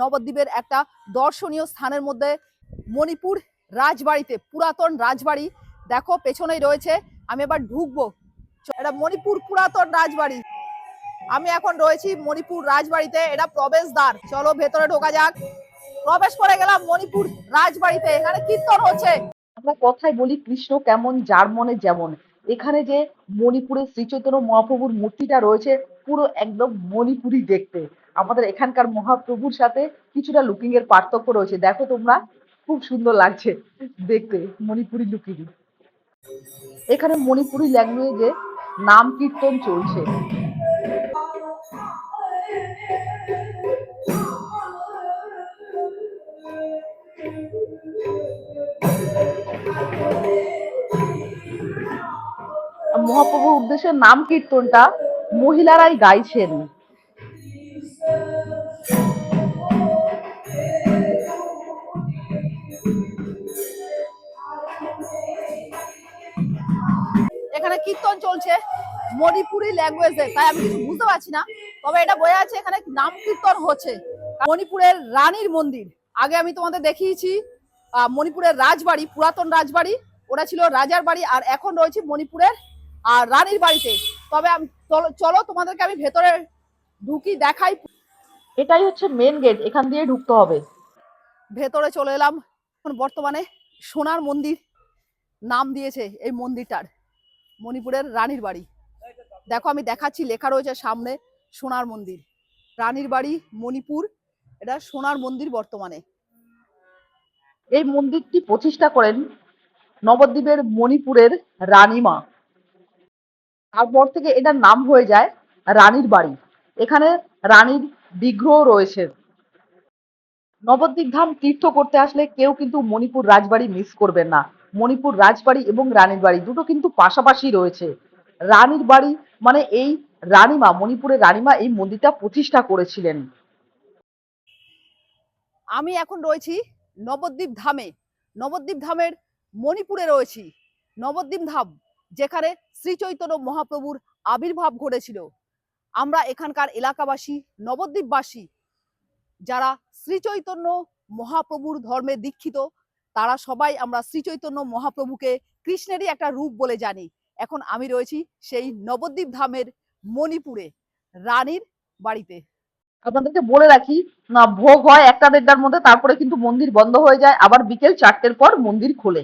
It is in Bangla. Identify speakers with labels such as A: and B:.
A: নবদ্বীপের একটা দর্শনীয় স্থানের মধ্যে মণিপুর রাজবাড়িতে, পুরাতন রাজবাড়ি। দেখো, পেছনেই রয়েছে, আমি এবার ঢুকবো। এটা মণিপুর পুরাতন রাজবাড়ি। আমি এখন রয়েছি মণিপুর রাজবাড়িতে, এটা প্রবেশদ্বার। চলো, ভেতরে ঢোকা যাক। প্রবেশ করে গেলাম মণিপুর রাজবাড়িতে। এখানে কীর্তন হচ্ছে। আমরা কথাই বলি, কৃষ্ণ কেমন, যার মনে যেমন। এখানে যে মণিপুরের শ্রীচৈতন্য মহাপ্রভুর মূর্তিটা রয়েছে, পুরো একদম মণিপুরি দেখতে। আমাদের এখানকার মহাপ্রভুর সাথে কিছুটা লুকিং এর পার্থক্য রয়েছে। দেখো তোমরা, খুব সুন্দর লাগছে দেখতে মণিপুরি লুকিং এখানে মণিপুরি ল্যাঙ্গুয়েজে নাম কীর্তন চলছে। মহাপ্রভুর উদ্দেশ্যে নাম কীর্তনটা মহিলারাই গাইছেন। এখানে কীর্তন চলছে মণিপুরি ল্যাঙ্গুয়েজে তাই আমি কিছু বুঝতে পারছি না। তবে এটা বোঝা যাচ্ছে এখানে নাম কীর্তন হচ্ছে। মণিপুরের রানীর মন্দির। আগে আমি তোমাদের দেখিয়েছি মণিপুরের রাজবাড়ি, পুরাতন রাজবাড়ি, ওটা ছিল রাজার বাড়ি, আর এখন রয়েছে মণিপুরের আর রানীর বাড়িতে। তবে আমি চলো- চলো তোমাদেরকে আমি ভেতরে ঢুকি দেখাই। এটাই হচ্ছে মেন গেট এখান দিয়ে ঢুকতে হবে। ভেতরে চলে এলাম। এখন বর্তমানে সোনার মন্দির নাম দিয়েছে এই মন্দিরটার। মণিপুরের রানীর বাড়ি। দেখো আমি দেখাচ্ছি লেখা রয়েছে সামনে সোনার মন্দির। রানীর বাড়ি মণিপুর। এটা সোনার মন্দির বর্তমানে। এই মন্দিরটি প্রতিষ্ঠা করেন নবদ্বীপের মণিপুরের রানীমা। তারপর থেকে এটার নাম হয়ে যায় রানীর বাড়ি। এখানে রানীর বিগ্রহ রয়েছে। নবদ্বীপ ধাম তীর্থ করতে আসলে কেউ কিন্তু মণিপুর রাজবাড়ি মিস করবেন না। মণিপুর রাজবাড়ি এবং রানীর বাড়ি দুটো কিন্তু পাশাপাশি রয়েছে। রানীর বাড়ি মানে এই রানীমা, মণিপুরের রানীমা এই মন্দিরটা প্রতিষ্ঠা করেছিলেন। আমি এখন রয়েছি নবদ্বীপ ধামে। নবদ্বীপ ধামের মণিপুরে রয়েছি। নবদ্বীপ ধাম। যেখানে শ্রী চৈতন্য মহাপ্রভুর আবির্ভাব ঘটেছিল। আমরা এখানকার এলাকাবাসী, নবদ্বীপবাসী, যারা শ্রী চৈতন্য মহাপ্রভুর ধর্মে দীক্ষিত, তারা সবাই আমরা শ্রী চৈতন্য মহাপ্রভুকে কৃষ্ণেরই একটা রূপ বলে জানি। এখন আমি রয়েছি সেই নবদ্বীপ ধামের মণিপুরে, রানীর বাড়িতে। আপনাদেরকে বলে রাখি, না, ভোগ হয় একটা দেড়টার মধ্যে, তারপরে কিন্তু মন্দির বন্ধ হয়ে যায়, আবার বিকেল চারটের পর মন্দির খোলে।